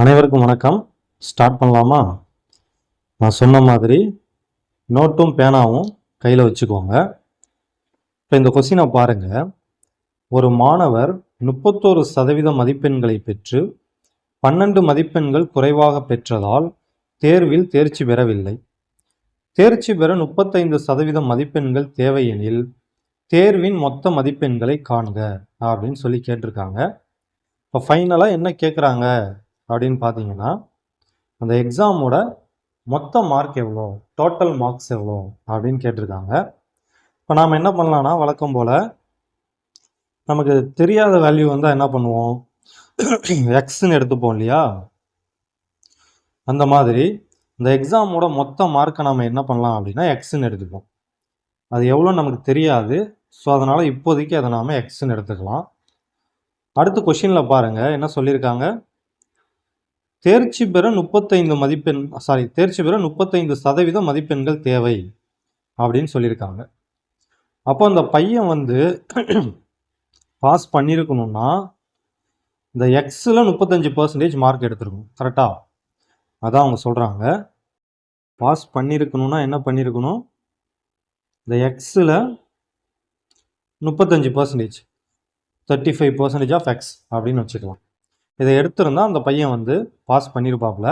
அனைவருக்கும் வணக்கம். ஸ்டார்ட் பண்ணலாமா? நான் சொன்ன மாதிரி நோட்டும் பேனாவும் கையில் வச்சுக்கோங்க. இப்போ இந்த கொஸ்டினை பாருங்கள் ஒரு மாணவர் முப்பத்தோரு சதவீத மதிப்பெண்களை பெற்று பன்னெண்டு மதிப்பெண்கள் குறைவாக பெற்றதால் தேர்வில் தேர்ச்சி பெறவில்லை. தேர்ச்சி பெற முப்பத்தைந்து சதவீத மதிப்பெண்கள் தேவையெனில் தேர்வின் மொத்த மதிப்பெண்களை காண்க அப்படின்னு சொல்லி கேட்டிருக்காங்க. இப்போ ஃபைனலாக என்ன கேட்குறாங்க அப்படின்னு பார்த்தீங்கன்னா அந்த எக்ஸாமோட மொத்த மார்க் எவ்வளோ? டோட்டல் மார்க்ஸ் எவ்வளோ? அப்படின்னு கேட்டிருக்காங்க. இப்போ நாம் என்ன பண்ணலான்னா வழக்கம் போல் நமக்கு தெரியாத வேல்யூ வந்தால் என்ன பண்ணுவோம்? எக்ஸ்ன்னு எடுத்துப்போம் இல்லையா? அந்த மாதிரி இந்த எக்ஸாமோட மொத்த மார்க்கை நம்ம என்ன பண்ணலாம் அப்படின்னா எக்ஸ்ன்னு எடுத்துப்போம். அது எவ்வளோ நமக்கு தெரியாது. ஸோ அதனால் இப்போதைக்கு அதை நாம் எக்ஸ்ன்னு எடுத்துக்கலாம். அடுத்த கொஷினில் பாருங்கள் என்ன சொல்லியிருக்காங்க? தேர்ச்சி பெற முப்பத்தைந்து மதிப்பெண் சாரி தேர்ச்சி பெற முப்பத்தைந்து சதவீத மதிப்பெண்கள் தேவை அப்படின்னு சொல்லியிருக்காங்க. அப்போ அந்த பையன் வந்து பாஸ் பண்ணியிருக்கணும்னா இந்த எக்ஸில் முப்பத்தஞ்சு பர்சன்டேஜ் மார்க் எடுத்திருக்கணும். கரெக்டாக அதான் அவங்க சொல்கிறாங்க பாஸ் பண்ணியிருக்கணும்னா என்ன பண்ணியிருக்கணும்? இந்த எக்ஸில் முப்பத்தஞ்சு percentage thirty five percentage of X அப்படின்னு வச்சுக்கலாம். இதை எடுத்திருந்தா அந்த பையன் வந்து பாஸ் பண்ணியிருப்பாப்புல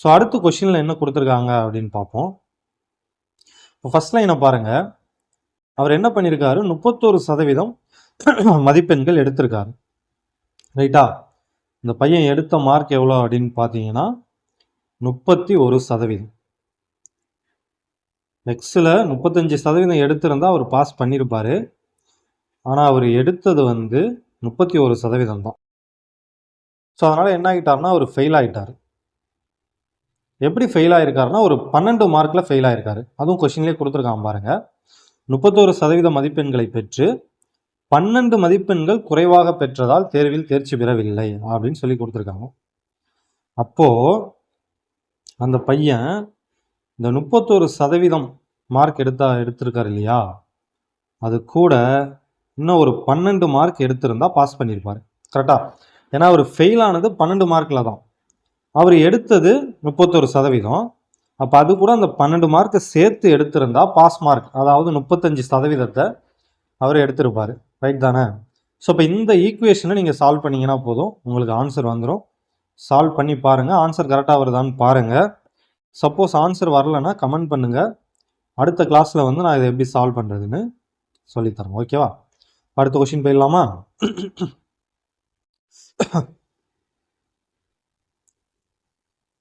ஸோ அடுத்த கொஷினில் என்ன கொடுத்துருக்காங்க அப்படின்னு பார்ப்போம். இப்போ ஃபஸ்ட் லைனை பாருங்கள் அவர் என்ன பண்ணியிருக்காரு முப்பத்தோரு சதவீதம் மதிப்பெண்கள் எடுத்திருக்காரு. ரைட்டா இந்த பையன் எடுத்த மார்க் எவ்வளோ அப்படின்னு பார்த்தீங்கன்னா முப்பத்தி ஒரு சதவீதம் நெக்ஸ்டில் முப்பத்தஞ்சு சதவீதம் எடுத்திருந்தால் அவர் பாஸ் பண்ணியிருப்பார் ஆனால் அவர் எடுத்தது வந்து முப்பத்தி ஒரு சதவீதம் தான். ஸோ அதனால் என்ன ஆகிட்டார்னா அவர் ஃபெயில் ஆகிட்டார் எப்படி ஃபெயில் ஆகிருக்காருன்னா ஒரு பன்னெண்டு மார்க்கில் ஃபெயில் ஆகிருக்காரு அதுவும் கொஷின்லேயே கொடுத்துருக்கான் பாருங்கள் முப்பத்தோரு சதவீத மதிப்பெண்களை பெற்று பன்னெண்டு மதிப்பெண்கள் குறைவாக பெற்றதால் தேர்வில் தேர்ச்சி பெறவில்லை அப்படின்னு சொல்லி கொடுத்துருக்காங்க. அப்போது அந்த பையன் இந்த முப்பத்தோரு சதவீதம் மார்க் எடுத்தா எடுத்திருக்காரு இல்லையா? அது கூட இன்னும் ஒரு பன்னெண்டு மார்க் எடுத்திருந்தா பாஸ் பண்ணியிருப்பார். கரெக்டாக ஏன்னா அவர் ஃபெயில் ஆனது பன்னெண்டு மார்க்கில் தான். அவர் எடுத்தது முப்பத்தொரு சதவீதம். அப்போ அது கூட அந்த பன்னெண்டு மார்க்கை சேர்த்து எடுத்திருந்தா பாஸ் மார்க் அதாவது முப்பத்தஞ்சு சதவீதத்தை அவர் எடுத்திருப்பார். ரைட் தானே? ஸோ இப்போ இந்த ஈக்குவேஷனை நீங்கள் சால்வ் பண்ணிங்கன்னா போதும். உங்களுக்கு ஆன்சர் வந்துடும் சால்வ் பண்ணி பாருங்கள் ஆன்சர் கரெக்டாக வருதான்னு பாருங்கள் சப்போஸ் ஆன்சர் வரலன்னா கமெண்ட் பண்ணுங்கள் அடுத்த கிளாஸில் வந்து நான் இதை எப்படி சால்வ் பண்ணுறதுன்னு சொல்லித்தரேன் ஓகேவா அடுத்த கொஷின் போயிடலாமா?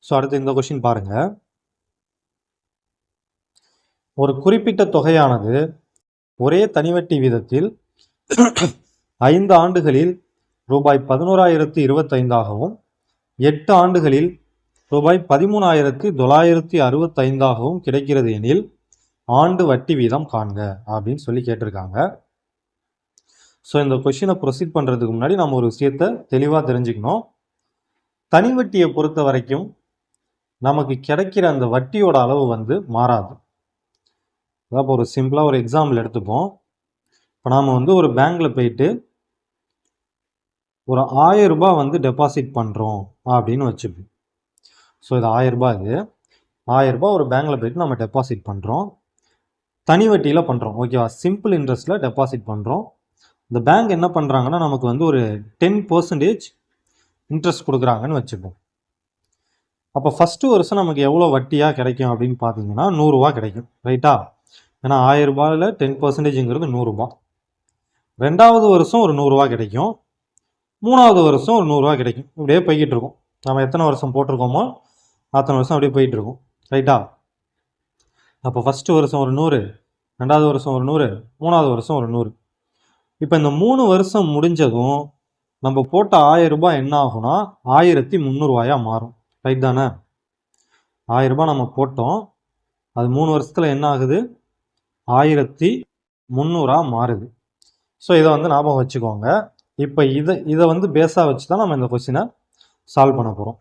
ஸோ அடுத்து இந்த கொஷின் பாருங்க. ஒரு குறிப்பிட்ட தொகையானது ஒரே தனிவட்டி வீதத்தில் ஐந்து ஆண்டுகளில் ரூபாய் பதினோராயிரத்து இருபத்தைந்தாகவும் எட்டு ஆண்டுகளில் ரூபாய் பதிமூணாயிரத்து தொள்ளாயிரத்தி அறுபத்தைந்தாகவும் கிடைக்கிறது எனில் ஆண்டு வட்டி வீதம் காண்க அப்படின்னு சொல்லி கேட்டிருக்காங்க. ஸோ இந்த கொஷினை ப்ரொசீட் பண்ணுறதுக்கு முன்னாடி நம்ம ஒரு விஷயத்த தெளிவாக தெரிஞ்சுக்கணும். தனி வட்டியை பொறுத்த வரைக்கும் நமக்கு கிடைக்கிற அந்த வட்டியோட அளவு வந்து மாறாது. அதாவது ஒரு சிம்பிளாக ஒரு எக்ஸாம்பிள் எடுத்துப்போம். இப்போ நாம் வந்து ஒரு பேங்க்கில் போயிட்டு ஒரு ஆயிரம் ரூபாய் வந்து டெபாசிட் பண்ணுறோம் அப்படின்னு வச்சுப்போம். ஸோ இது ஆயிரம் ரூபாய் இது. ஆயிரம் ரூபாய் ஒரு பேங்க்கில் போயிட்டு நம்ம டெபாசிட் பண்ணுறோம் தனி வட்டியில் பண்ணுறோம் ஓகேவா சிம்பிள் இன்ட்ரெஸ்ட்டில் டெபாசிட் பண்ணுறோம் இந்த பேங்க் என்ன பண்ணுறாங்கன்னா நமக்கு வந்து ஒரு டென் பர்சன்டேஜ் இன்ட்ரெஸ்ட் கொடுக்குறாங்கன்னு வச்சுப்போம். அப்போ ஃபஸ்ட்டு வருஷம் நமக்கு எவ்வளோ வட்டியாக கிடைக்கும் அப்படின்னு பார்த்தீங்கன்னா நூறுரூவா கிடைக்கும் ரைட்டா ஏன்னா ஆயிரரூபாயில் டென் பர்சன்டேஜுங்கிறது நூறுரூபா ரெண்டாவது வருஷம் ஒரு நூறுரூவா கிடைக்கும். மூணாவது வருஷம் ஒரு நூறுரூவா கிடைக்கும். இப்படியே போய்கிட்டு இருக்கும். நம்ம எத்தனை வருஷம் போட்டிருக்கோமோ அத்தனை வருஷம் அப்படியே போயிட்டுருக்கும் ரைட்டா அப்போ ஃபஸ்ட்டு வருஷம் ஒரு நூறு ரெண்டாவது வருஷம் ஒரு நூறு மூணாவது வருஷம் ஒரு நூறு. இப்போ இந்த மூணு வருஷம் முடிஞ்சதும் நம்ம போட்ட ஆயிரம் ரூபாய் என்ன ஆகும்னா ஆயிரத்தி முந்நூறுவாயாக மாறும். ரைட் தானே? ஆயிரம் ரூபாய் நம்ம போட்டோம். அது மூணு வருஷத்தில் என்ன ஆகுது? ஆயிரத்தி முந்நூறாக மாறுது. ஸோ இதை வந்து ஞாபகம் வச்சுக்கோங்க. இப்போ இதை இதை வந்து பேஸாக வச்சு தான் நம்ம இந்த கொஷினை சால்வ் பண்ண போகிறோம்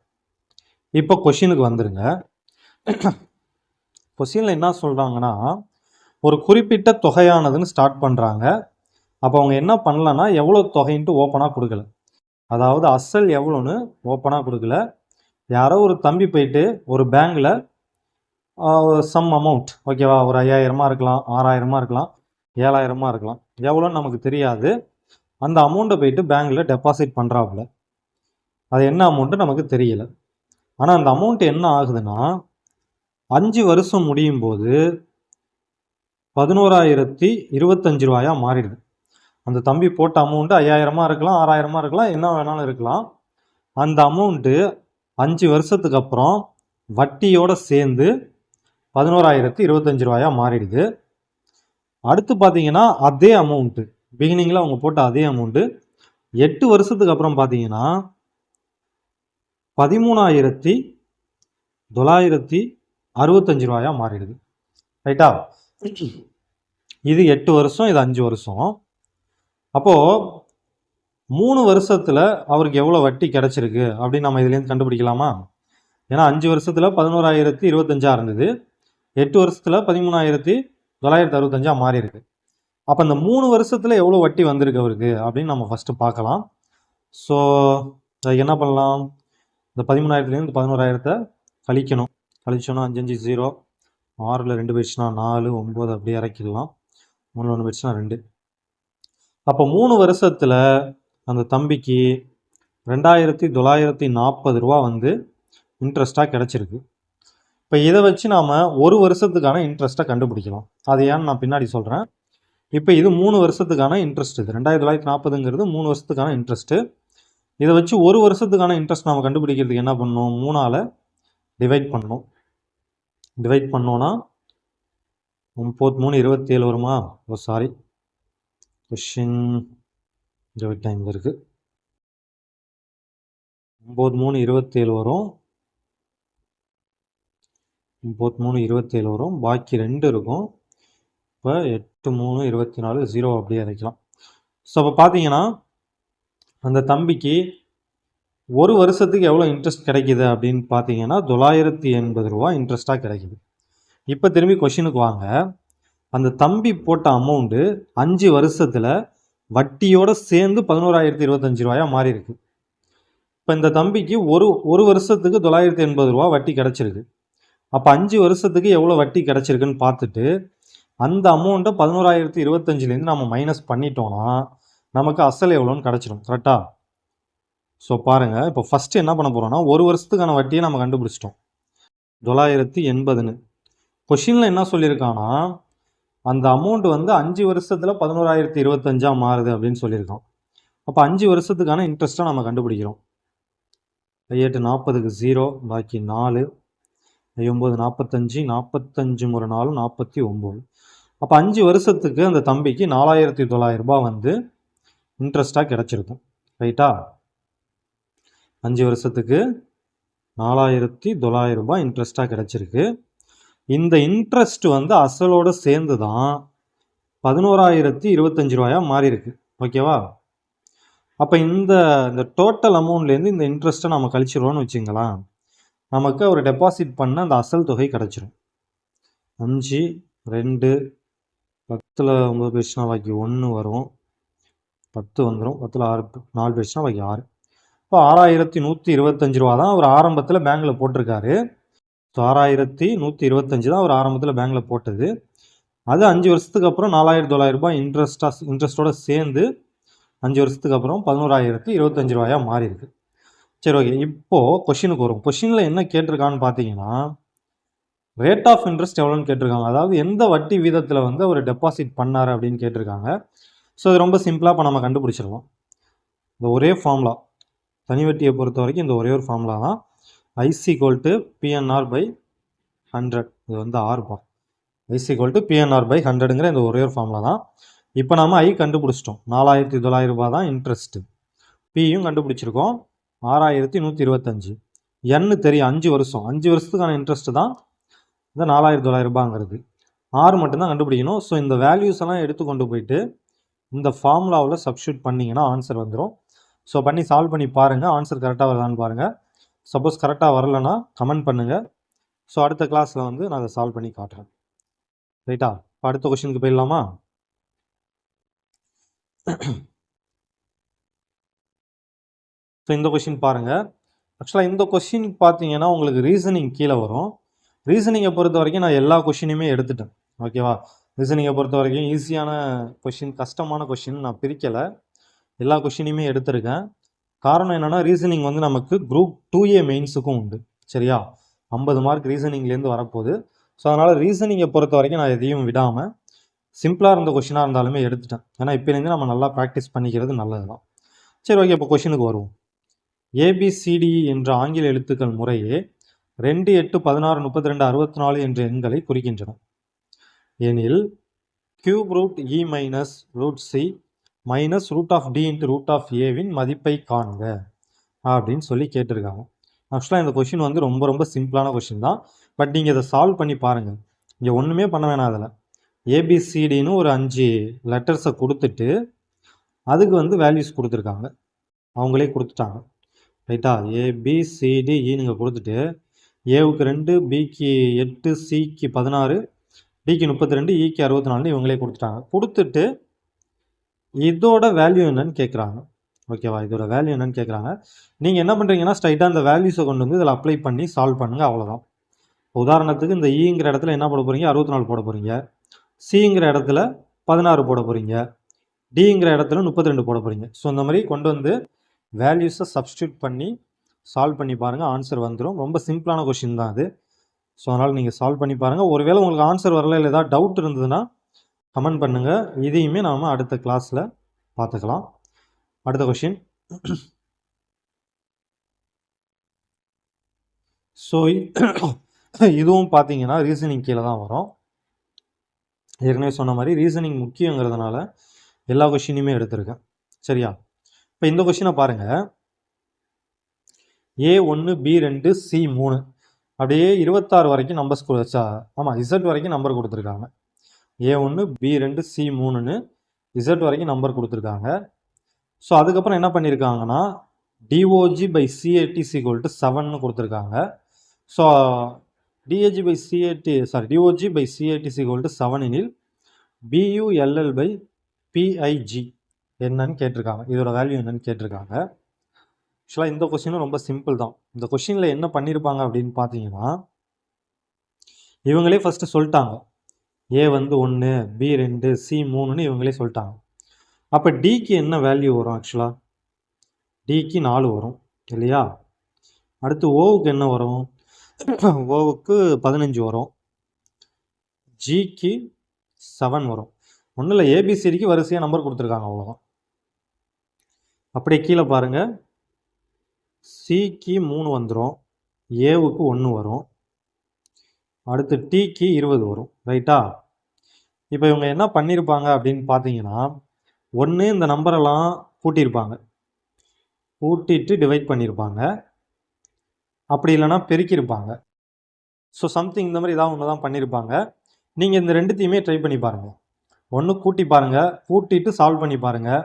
இப்போ கொஷினுக்கு வந்துடுங்க கொஷினில் என்ன சொல்கிறாங்கன்னா ஒரு குறிப்பிட்ட தொகையானதுன்னு ஸ்டார்ட் பண்ணுறாங்க அப்போ அவங்க என்ன பண்ணலன்னா எவ்வளோ தொகைன்ட்டு ஓப்பனாக கொடுக்கல. அதாவது அசல் எவ்வளோன்னு ஓப்பனாக கொடுக்கல. யாரோ ஒரு தம்பி போயிட்டு ஒரு பேங்கில் சம் அமௌண்ட் ஓகேவா ஒரு ஐயாயிரமா இருக்கலாம் ஆறாயிரமா இருக்கலாம் ஏழாயிரமா இருக்கலாம் எவ்வளோன்னு நமக்கு தெரியாது. அந்த அமௌண்ட்டை போயிட்டு பேங்க்கில் டெபாசிட் பண்ணுறாப்புல அது என்ன அமௌண்ட்டு நமக்கு தெரியல. ஆனால் அந்த அமௌண்ட் என்ன ஆகுதுன்னா அஞ்சு வருஷம் முடியும் போது பதினோராயிரத்தி இருபத்தஞ்சு ரூபாயாக மாறிடுது. அந்த தம்பி போட்ட அமௌண்ட்டு ஐயாயிரமாக இருக்கலாம் ஆறாயிரமாக இருக்கலாம் என்ன வேணாலும் இருக்கலாம். அந்த அமௌண்ட்டு அஞ்சு வருஷத்துக்கு அப்புறம் வட்டியோட சேர்ந்து பதினோராயிரத்து இருபத்தஞ்சு ரூபாயா மாறிடுது. அடுத்து பார்த்தீங்கன்னா அதே அமௌண்ட்டு பிகினிங்கில் அவங்க போட்ட அதே அமௌண்ட்டு எட்டு வருஷத்துக்கு அப்புறம் பார்த்தீங்கன்னா பதிமூணாயிரத்தி தொள்ளாயிரத்தி அறுபத்தஞ்சு ரூபாயாக மாறிடுது. ரைட்டா இது எட்டு வருஷம் இது அஞ்சு வருஷம். அப்போது மூணு வருஷத்தில் அவருக்கு எவ்வளோ வட்டி கிடச்சிருக்கு அப்படின்னு நம்ம இதுலேருந்து கண்டுபிடிக்கலாமா? ஏன்னா அஞ்சு வருஷத்தில் பதினோராயிரத்தி இருபத்தஞ்சா இருந்தது. எட்டு வருஷத்தில் பதிமூணாயிரத்தி தொள்ளாயிரத்தி அறுபத்தஞ்சாக மாறி இருக்கு அப்போ இந்த மூணு வருஷத்தில் எவ்வளோ வட்டி வந்திருக்கு அவருக்கு அப்படின்னு நம்ம ஃபஸ்ட்டு பார்க்கலாம். ஸோ என்ன பண்ணலாம்? இந்த பதிமூணாயிரத்துலேருந்து பதினோராயிரத்தை கழிக்கணும். கழிச்சோன்னா அஞ்சு அஞ்சு ஜீரோ ஆறில் ரெண்டு போயிடுச்சுன்னா நாலு ஒம்பது அப்படியே இறக்கிடலாம். மூணு ஒன்று போயிடுச்சுன்னா ரெண்டு. அப்போ மூணு வருஷத்தில் அந்த தம்பிக்கு ரெண்டாயிரத்தி தொள்ளாயிரத்தி நாற்பது ரூபா வந்து இன்ட்ரெஸ்ட்டாக கிடச்சிருக்கு. இப்போ இதை வச்சு நாம் ஒரு வருஷத்துக்கான இன்ட்ரெஸ்ட்டை கண்டுபிடிக்கலாம். அது ஏன்னு நான் பின்னாடி சொல்கிறேன் இப்போ இது மூணு வருஷத்துக்கான இன்ட்ரெஸ்ட் இது. ரெண்டாயிரத்தி தொள்ளாயிரத்தி நாற்பதுங்கிறது மூணு வருஷத்துக்கான இன்ட்ரெஸ்ட்டு இதை வச்சு ஒரு வருஷத்துக்கான இன்ட்ரெஸ்ட் நம்ம கண்டுபிடிக்கிறதுக்கு என்ன பண்ணணும்? மூணால் டிவைட் பண்ணணும். டிவைட் பண்ணோன்னா முப்பத்தி மூணு இருபத்தேழு வருமா? ஓ சாரி கொஷின் இருபத்தி ஐந்து இருக்குது ஒம்பது மூணு இருபத்தேழு வரும். முப்பத்தி மூணு இருபத்தேழு வரும். பாக்கி ரெண்டு இருக்கும். இப்போ எட்டு மூணு இருபத்தி நாலு ஜீரோ அப்படியே அரைக்கலாம் ஸோ அப்போ பார்த்தீங்கன்னா அந்த தம்பிக்கு ஒரு வருஷத்துக்கு எவ்வளோ இன்ட்ரெஸ்ட் கிடைக்கிது அப்படின்னு பார்த்தீங்கன்னா தொள்ளாயிரத்தி எண்பது ரூபா இன்ட்ரெஸ்ட்டாக கிடைக்கிது. இப்போ திரும்பி கொஷினுக்கு வாங்க. அந்த தம்பி போட்ட அமௌண்ட்டு அஞ்சு வருஷத்தில் வட்டியோடு சேர்ந்து பதினோராயிரத்தி இருபத்தஞ்சி ரூபாயா மாறி இருக்கு இப்போ இந்த தம்பிக்கு ஒரு ஒரு வருஷத்துக்கு தொள்ளாயிரத்தி எண்பது ரூபா வட்டி கிடச்சிருக்கு. அப்போ அஞ்சு வருஷத்துக்கு எவ்வளோ வட்டி கிடச்சிருக்குன்னு பார்த்துட்டு அந்த அமௌண்ட்டை பதினோராயிரத்தி இருபத்தஞ்சிலேருந்து நம்ம மைனஸ் பண்ணிட்டோன்னா நமக்கு அசல் எவ்வளோன்னு கிடச்சிடும் கரெக்டாக ஸோ பாருங்கள் இப்போ ஃபஸ்ட்டு என்ன பண்ண போகிறோம்னா ஒரு வருஷத்துக்கான வட்டியை நம்ம கண்டுபிடிச்சிட்டோம். தொள்ளாயிரத்தி எண்பதுன்னு. கொஷினில் என்ன சொல்லியிருக்கான்னா அந்த அமௌண்ட் வந்து அஞ்சு வருஷத்தில் பதினோராயிரத்தி இருபத்தஞ்சா மாறுது அப்படின்னு சொல்லியிருக்கோம் அப்போ அஞ்சு வருஷத்துக்கான இன்ட்ரெஸ்ட்டை நம்ம கண்டுபிடிக்கிறோம். எட்டு நாற்பதுக்கு ஜீரோ பாக்கி நாலு ஒம்பது நாற்பத்தஞ்சு நாற்பத்தஞ்சு முறை நாலு நாற்பத்தி ஒம்பது. அப்போ அஞ்சு வருஷத்துக்கு அந்த தம்பிக்கு நாலாயிரத்தி தொள்ளாயிரம் ரூபாய் வந்து இன்ட்ரெஸ்ட்டாக கிடச்சிருக்கும். ரைட்டா? அஞ்சு வருஷத்துக்கு நாலாயிரத்தி தொள்ளாயிரம் ரூபாய் இன்ட்ரெஸ்ட்டாக கிடச்சிருக்கு. இந்த இன்ட்ரெஸ்ட் வந்து அசலோடு சேர்ந்து தான் பதினோராயிரத்தி இருபத்தஞ்சி ரூபாயாக மாறியிருக்கு. ஓகேவா? அப்போ இந்த இந்த டோட்டல் அமௌண்ட்லேருந்து இந்த இன்ட்ரெஸ்ட்டை நம்ம கழிச்சிருவோம்னு வச்சுங்களேன். நமக்கு அவர் டெபாசிட் பண்ண அந்த அசல் தொகை கிடச்சிரும். அஞ்சு ரெண்டு பத்தில் ஒம்பது பேசுனா பாக்கி ஒன்று வரும். பத்து வந்துடும் பத்தில் ஆறு நாலு பேசுனா பாக்கி ஆறு. இப்போ ஆறாயிரத்தி நூற்றி இருபத்தஞ்சி ரூபா தான் அவர் ஆரம்பத்தில் பேங்கில் போட்டிருக்காரு. ஸோ ஆறாயிரத்தி நூற்றி இருபத்தஞ்சி தான் அவர் ஆரம்பத்தில் பேங்கில் போட்டது. அது அஞ்சு வருஷத்துக்கு அப்புறம் நாலாயிரத்தி தொள்ளாயிரம் ரூபாய் இன்ட்ரெஸ்ட்டாக இன்ட்ரெஸ்ட்டோட சேர்ந்து அஞ்சு வருஷத்துக்கு அப்புறம் பதினோராயிரத்தி இருபத்தஞ்சி ரூபாயாக மாறியிருக்கு. சரி ஓகே இப்போது கொஷினுக்கு வரும் கொஷினில் என்ன கேட்டிருக்கான்னு பார்த்தீங்கன்னா ரேட் ஆஃப் இன்ட்ரெஸ்ட் எவ்வளோன்னு கேட்டிருக்காங்க. அதாவது எந்த வட்டி வீதத்தில் வந்து அவர் டெபாசிட் பண்ணார் அப்படின்னு கேட்டிருக்காங்க. ஸோ இது ரொம்ப சிம்பிளாக இப்போ நம்ம கண்டுபிடிச்சிருவோம். இந்த ஒரே ஃபார்முலா தனி வட்டியை பொறுத்த வரைக்கும் இந்த ஒரே ஒரு ஃபார்முலா தான். IC to PNR by hundred இது வந்து ஆறுபா ஐசி டு பிஎன்ஆர் பை ஹண்ட்ரடுங்கிற இந்த ஒரே ஒரு ஃபார்முலா தான். இப்போ நம்ம ஐ கண்டுபிடிச்சிட்டோம். நாலாயிரத்தி தொள்ளாயிரம் ரூபா தான் இன்ட்ரெஸ்ட்டு பியும் கண்டுபிடிச்சிருக்கோம். ஆறாயிரத்தி நூற்றி இருபத்தஞ்சி. என்னு தெரியும். அஞ்சு வருஷம். அஞ்சு வருஷத்துக்கான இன்ட்ரெஸ்ட்டு தான் இந்த நாலாயிரத்தி தொள்ளாயிரம் ரூபாங்கிறது ஆறு மட்டும்தான் கண்டுபிடிக்கணும். ஸோ இந்த வேல்யூஸ் எல்லாம் எடுத்து கொண்டு போயிட்டு இந்த ஃபார்முலாவில் சப்ஸ்டியூட் பண்ணிங்கன்னா ஆன்சர் வந்துடும் ஸோ பண்ணி சால்வ் பண்ணி பாருங்கள் ஆன்சர் கரெக்டாக வருதான்னு பாருங்கள் சப்போஸ் கரெக்டாக வரலன்னா கமெண்ட் பண்ணுங்கள் ஸோ அடுத்த கிளாஸில் வந்து நான் அதை சால்வ் பண்ணி காட்டுறேன். ரைட்டா இப்போ அடுத்த கொஷினுக்கு போயிடலாமா? ஸோ இந்த கொஷின் பாருங்கள் ஆக்சுவலாக இந்த கொஷின் பார்த்தீங்கன்னா உங்களுக்கு ரீசனிங் கீழே வரும். ரீசனிங்கை பொறுத்த வரைக்கும் நான் எல்லா கொஷினுமே எடுத்துட்டேன். ஓகேவா ரீசனிங்கை பொறுத்த வரைக்கும் ஈஸியான கொஷின் கஷ்டமான கொஷின் நான் பிரிக்கலை. எல்லா கொஷினையுமே எடுத்திருக்கேன். காரணம் என்னென்னா ரீசனிங் வந்து நமக்கு குரூப் டூ ஏ மெயின்ஸுக்கும் உண்டு. சரியா? ஐம்பது மார்க் ரீசனிங்லேருந்து வரப்போகுது. ஸோ அதனால் ரீசனிங்கை பொறுத்த வரைக்கும் நான் எதையும் விடாமல் சிம்பிளாக இருந்த கொஷினாக இருந்தாலுமே எடுத்துட்டேன். ஏன்னா இப்போலேருந்து நம்ம நல்லா ப்ராக்டிஸ் பண்ணிக்கிறது நல்லது தான் சரி ஓகே இப்போ கொஷினுக்கு வருவோம். ஏபிசிடி என்ற ஆங்கில எழுத்துக்கள் முறையே ரெண்டு எட்டு பதினாறு முப்பத்தி ரெண்டு அறுபத்தி நாலு என்ற எண்களை குறிக்கின்றன. எனில் cube root E minus root C minus root of D into root of ஏவின் மதிப்பை காணுங்க அப்படின்னு சொல்லி கேட்டிருக்காங்க. ஆக்சுவலாக இந்த கொஷின் வந்து ரொம்ப ரொம்ப சிம்பிளான கொஷின் தான். பட் நீங்கள் இதை சால்வ் பண்ணி பாருங்கள் இங்கே ஒன்றுமே பண்ண வேணாம் அதில். ஏபிசிடின்னு ஒரு அஞ்சு லெட்டர்ஸை கொடுத்துட்டு அதுக்கு வந்து வேல்யூஸ் கொடுத்துருக்காங்க. அவங்களே கொடுத்துட்டாங்க. ரைட்டா ஏபிசிடி நீங்கள் கொடுத்துட்டு ஏவுக்கு ரெண்டு பிக்கு எட்டு சிக்கு பதினாறு டிக்கு முப்பத்தி ரெண்டு e இக்கு அறுபத்தி நாலுன்னு இவங்களே கொடுத்துட்டாங்க. கொடுத்துட்டு இதோட வேல்யூ என்னன்னு கேட்குறாங்க ஓகேவா இதோட வேல்யூ என்னன்னு கேட்குறாங்க நீங்கள் என்ன பண்ணுறீங்கன்னா ஸ்ட்ரைட்டாக அந்த வேல்யூஸை கொண்டு வந்து இதில் அப்ளை பண்ணி சால்வ் பண்ணுங்கள் அவ்வளோதான் உதாரணத்துக்கு இந்த e ஈங்கிற இடத்துல என்ன போட போகிறீங்க அறுபத்தி நாலு போட போகிறீங்க சிங்கிற இடத்துல பதினாறு போட போகிறீங்க டிங்கிற இடத்துல முப்பத்தி ரெண்டு போட போகிறீங்க ஸோ இந்த மாதிரி கொண்டு வந்து வேல்யூஸை சப்ஸ்டியூட் பண்ணி சால்வ் பண்ணி பாருங்கள் ஆன்சர் வந்துடும் ரொம்ப சிம்பிளான கொஷின் தான் அது. ஸோ அதனால் நீங்கள் சால்வ் பண்ணி பாருங்கள் ஒருவேளை உங்களுக்கு ஆன்சர் வரல இல்லை ஏதாவது டவுட் இருந்ததுன்னா கமெண்ட் பண்ணுங்கள் இதையுமே நாம் அடுத்த கிளாஸில் பார்த்துக்கலாம். அடுத்த கொஷின் ஸோ இதுவும் பார்த்தீங்கன்னா ரீசனிங் கீழே தான் வரும். ஏற்கனவே சொன்ன மாதிரி ரீசனிங் முக்கியங்கிறதுனால எல்லா கொஷினையுமே எடுத்திருக்கேன். சரியா? இப்போ இந்த கொஷினை பாருங்கள் ஏ ஒன்று பி ரெண்டு சி மூணு. அப்படியே இருபத்தாறு வரைக்கும் நம்பர்ஸ் கொடுச்சா ஆமாம் இசட் வரைக்கும் நம்பர் கொடுத்துருக்காங்க. ஏ ஒன்று பி ரெண்டு சி மூணுன்னு இசட் வரைக்கும் நம்பர் கொடுத்துருக்காங்க. ஸோ அதுக்கப்புறம் என்ன பண்ணியிருக்காங்கன்னா DOG by CAT equal to செவன்னு கொடுத்துருக்காங்க. So DAG by CAT sorry DOG by CAT equal to seven எனில் பியூஎல்எல் பை பிஐஜி என்னன்னு கேட்டிருக்காங்க. இதோட வேல்யூ என்னன்னு கேட்டிருக்காங்க. ஆக்சுவலாக இந்த கொஷினும் ரொம்ப சிம்பிள் தான். இந்த கொஷினில் என்ன பண்ணியிருப்பாங்க அப்படின்னு பார்த்தீங்கன்னா இவங்களே ஃபஸ்ட்டு சொல்லிட்டாங்க. ஏ வந்து ஒன்று பி ரெண்டு சி மூணுன்னு இவங்களே சொல்லிட்டாங்க. அப்போ டிக்கு என்ன வேல்யூ வரும் ஆக்சுவலாக டிக்கு நாலு வரும் இல்லையா? அடுத்து ஓவுக்கு என்ன வரும்? ஓவுக்கு பதினஞ்சு வரும். ஜிக்கு செவன் வரும். ஒன்றும் இல்லை ஏபிசிடிக்கு வரிசையாக நம்பர் கொடுத்துருக்காங்க அவ்வளோதான் அப்படியே கீழே பாருங்கள் சிக்கு மூணு வந்துடும் ஏவுக்கு ஒன்று வரும். அடுத்து டீக்கு இருபது வரும் ரைட்டா? இப்போ இவங்க என்ன பண்ணியிருப்பாங்க அப்படின்னு பார்த்தீங்கன்னா ஒன்று இந்த நம்பரெல்லாம் கூட்டியிருப்பாங்க கூட்டிட்டு டிவைட் பண்ணியிருப்பாங்க அப்படி இல்லைன்னா பெருக்கியிருப்பாங்க ஸோ சம்திங் இந்த மாதிரி ஏதாவது ஒன்று தான் பண்ணியிருப்பாங்க நீங்கள் இந்த ரெண்டுத்தையுமே ட்ரை பண்ணி பாருங்கள் ஒன்று கூட்டி பாருங்கள் கூட்டிட்டு சால்வ் பண்ணி பாருங்கள்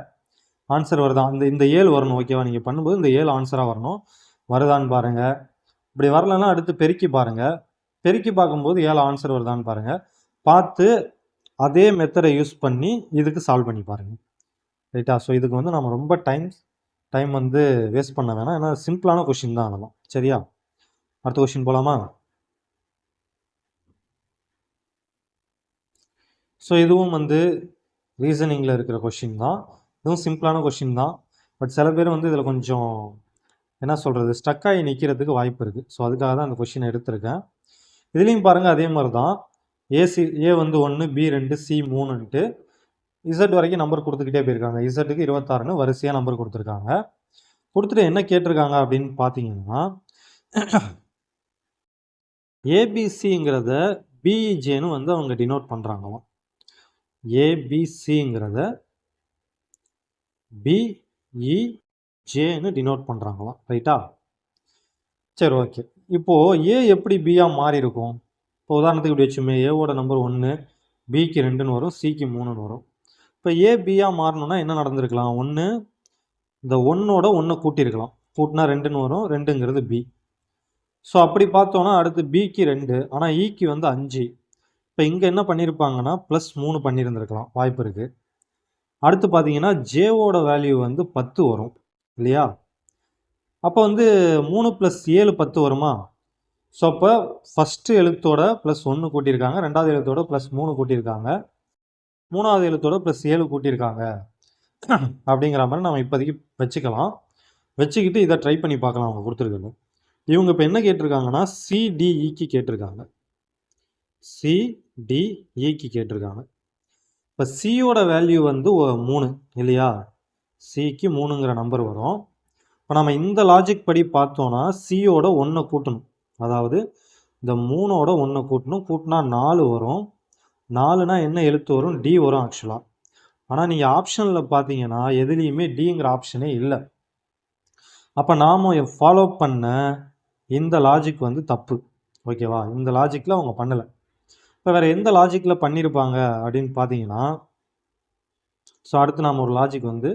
ஆன்சர் வருதா? இந்த இந்த ஏழு வரணும் ஓகேவா நீங்கள் பண்ணும்போது இந்த ஏழு ஆன்சராக வரணும். வருதான்னு பாருங்கள் இப்படி வரலன்னா அடுத்து பெருக்கி பாருங்கள் பெருக்கி பார்க்கும்போது ஏழு ஆன்சர் வருதான்னு பாருங்கள் பார்த்து அதே மெத்தடை யூஸ் பண்ணி இதுக்கு சால்வ் பண்ணி பாருங்கள் ரைட்டா ஸோ இதுக்கு வந்து நம்ம ரொம்ப டைம் டைம் வந்து வேஸ்ட் பண்ண வேணாம். ஏன்னா சிம்பிளான கொஷின் தான் அதெல்லாம். சரியா? அடுத்த கொஷின் போகலாமா ஸோ இதுவும் வந்து ரீசனிங்கில் இருக்கிற கொஷின் தான். இதுவும் சிம்பிளான கொஷின் தான். பட் சில பேர் வந்து இதில் கொஞ்சம் என்ன சொல்கிறது ஸ்டக்காகி ஆகி நிற்கிறதுக்கு வாய்ப்பு இருக்குது ஸோ அதுக்காக தான் அந்த கொஷினை எடுத்திருக்கேன். இதுலேயும் பாருங்கள் அதே மாதிரி தான் ஏசி ஏ வந்து ஒன்று பி ரெண்டு சி மூணுன்ட்டு இசட் வரைக்கும் நம்பர் கொடுத்துக்கிட்டே போயிருக்காங்க. இசட்டுக்கு இருபத்தாறுன்னு வரிசையாக நம்பர் கொடுத்துருக்காங்க. கொடுத்துட்டு என்ன கேட்டிருக்காங்க அப்படின்னு பார்த்தீங்கன்னா ஏபிசிங்கிறத பிஇஜேன்னு வந்து அவங்க டினோட் பண்ணுறாங்களாம் ஏபிசிங்கிறத பிஇஜேன்னு e, டினோட் பண்ணுறாங்களாம் ரைட்டா சரி ஓகே இப்போது ஏ எப்படி பியாக மாறி இருக்கும் இப்போ உதாரணத்துக்கு இப்படி வச்சுமே ஏவோட நம்பர் ஒன்று பிக்கு ரெண்டுன்னு வரும் சிக்கு மூணுன்னு வரும். இப்போ ஏ பியாக மாறணும்னா என்ன நடந்திருக்கலாம்? ஒன்று இந்த ஒன்னோட ஒன்றை கூட்டியிருக்கலாம். கூட்டினா ரெண்டுன்னு வரும் ரெண்டுங்கிறது பி ஸோ அப்படி பார்த்தோன்னா அடுத்து பிக்கு ரெண்டு ஆனால் ஈக்கு e வந்து அஞ்சு. இப்போ இங்கே என்ன பண்ணியிருப்பாங்கன்னா ப்ளஸ் மூணு பண்ணியிருந்திருக்கலாம். வாய்ப்பு இருக்குது அடுத்து பார்த்தீங்கன்னா ஜேவோட வேல்யூ வந்து பத்து வரும் இல்லையா? அப்போ வந்து மூணு ப்ளஸ் ஏழு பத்து வருமா? ஸோ அப்போ ஃபஸ்ட்டு எழுத்தோட ப்ளஸ் ஒன்று கூட்டியிருக்காங்க ரெண்டாவது எழுத்தோட ப்ளஸ் மூணு கூட்டியிருக்காங்க மூணாவது எழுத்தோட ப்ளஸ் ஏழு கூட்டியிருக்காங்க. அப்படிங்கிற மாதிரி நம்ம இப்போதைக்கு வச்சுக்கலாம். வச்சுக்கிட்டு இதை ட்ரை பண்ணி பார்க்கலாம் அவங்க கொடுத்துருக்கணும் இவங்க இப்போ என்ன கேட்டிருக்காங்கன்னா சிடிஇக்கு e கேட்டிருக்காங்க. சிடிஇக்கு e கேட்டிருக்காங்க. இப்போ சியோட வேல்யூ வந்து மூணு இல்லையா? சிக்கு மூணுங்கிற நம்பர் வரும். இப்போ நம்ம இந்த லாஜிக் படி பார்த்தோன்னா சியோட ஒன்றை கூட்டணும். அதாவது இந்த மூணோட ஒன்றை கூட்டணும். கூட்டினா நாலு வரும். நாலுனா என்ன எழுத்து வரும்? டி வரும் ஆக்சுவலாக ஆனால் நீங்கள் ஆப்ஷனில் பார்த்தீங்கன்னா எதுலேயுமே டிங்கிற ஆப்ஷனே இல்லை. அப்போ நாம் ஃபாலோ பண்ண இந்த லாஜிக் வந்து தப்பு. ஓகேவா இந்த லாஜிக்கில் அவங்க பண்ணலை. இப்போ வேறு எந்த லாஜிக்கில் பண்ணியிருப்பாங்க அப்படின்னு பார்த்தீங்கன்னா ஸோ அடுத்து நாம் ஒரு லாஜிக் வந்து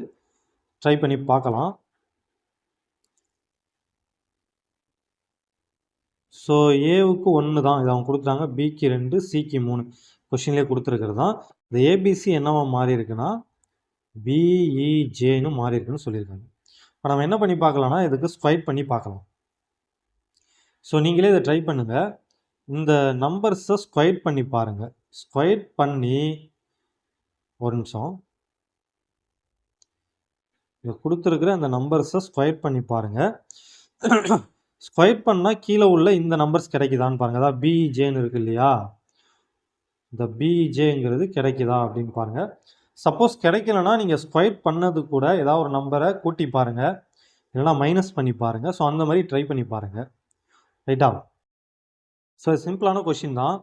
ட்ரை பண்ணி பார்க்கலாம். ஸோ ஏவுக்கு ஒன்று தான். இது அவங்க கொடுத்துட்டாங்க பிக்கு ரெண்டு சிக்கு மூணு கொஷின்லேயே கொடுத்துருக்கிறது தான். இந்த ஏபிசி என்னவா மாறி இருக்குன்னா பிஇஜேன்னு e, மாறி இருக்குன்னு சொல்லியிருக்காங்க. இப்போ நம்ம என்ன பண்ணி பார்க்கலாம்னா இதுக்கு ஸ்கொயர் பண்ணி பார்க்கலாம். ஸோ நீங்களே இதை ட்ரை பண்ணுங்கள் இந்த நம்பர்ஸை ஸ்கொயட் பண்ணி பாருங்கள் ஸ்கொயர் பண்ணி ஒரு நிமிஷம். இதை கொடுத்துருக்குற அந்த நம்பர்ஸை ஸ்கொயர் பண்ணி பாருங்கள் ஸ்கொயர் பண்ணால் கீழே உள்ள இந்த நம்பர்ஸ் கிடைக்குதான்னு பாருங்கள் அதாவது பிஇஜேன்னு இருக்கு இல்லையா? இந்த பிஇஜேங்கிறது கிடைக்குதா அப்படின்னு பாருங்கள் சப்போஸ் கிடைக்கலன்னா நீங்கள் ஸ்கொயர் பண்ணது கூட ஏதாவது ஒரு நம்பரை கூட்டி பாருங்கள் இல்லைனா மைனஸ் பண்ணி பாருங்கள் ஸோ அந்த மாதிரி ட்ரை பண்ணி பாருங்கள் ரைட்டா ஸோ சிம்பிளான கொஷின் தான்.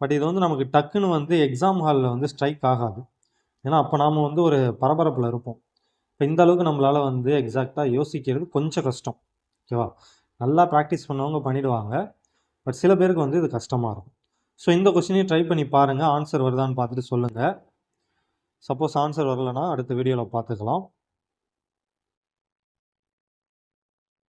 பட் இது வந்து நமக்கு டக்குன்னு வந்து எக்ஸாம் ஹாலில் வந்து ஸ்ட்ரைக் ஆகாது. ஏன்னா அப்போ நாம் வந்து ஒரு பரபரப்பில் இருப்போம். இப்போ இந்த அளவுக்கு நம்மளால் வந்து எக்ஸாக்டாக யோசிக்கிறது கொஞ்சம் கஷ்டம். ஓகேவா நல்லா ப்ராக்டிஸ் பண்ணவங்க பண்ணிவிடுவாங்க பட் சில பேருக்கு வந்து இது கஷ்டமாக இருக்கும். ஸோ இந்த கொஷினையும் ட்ரை பண்ணி பாருங்கள் ஆன்சர் வருதான்னு பார்த்துட்டு சொல்லுங்கள் சப்போஸ் ஆன்சர் வரலன்னா அடுத்த வீடியோவில் பார்த்துக்கலாம்.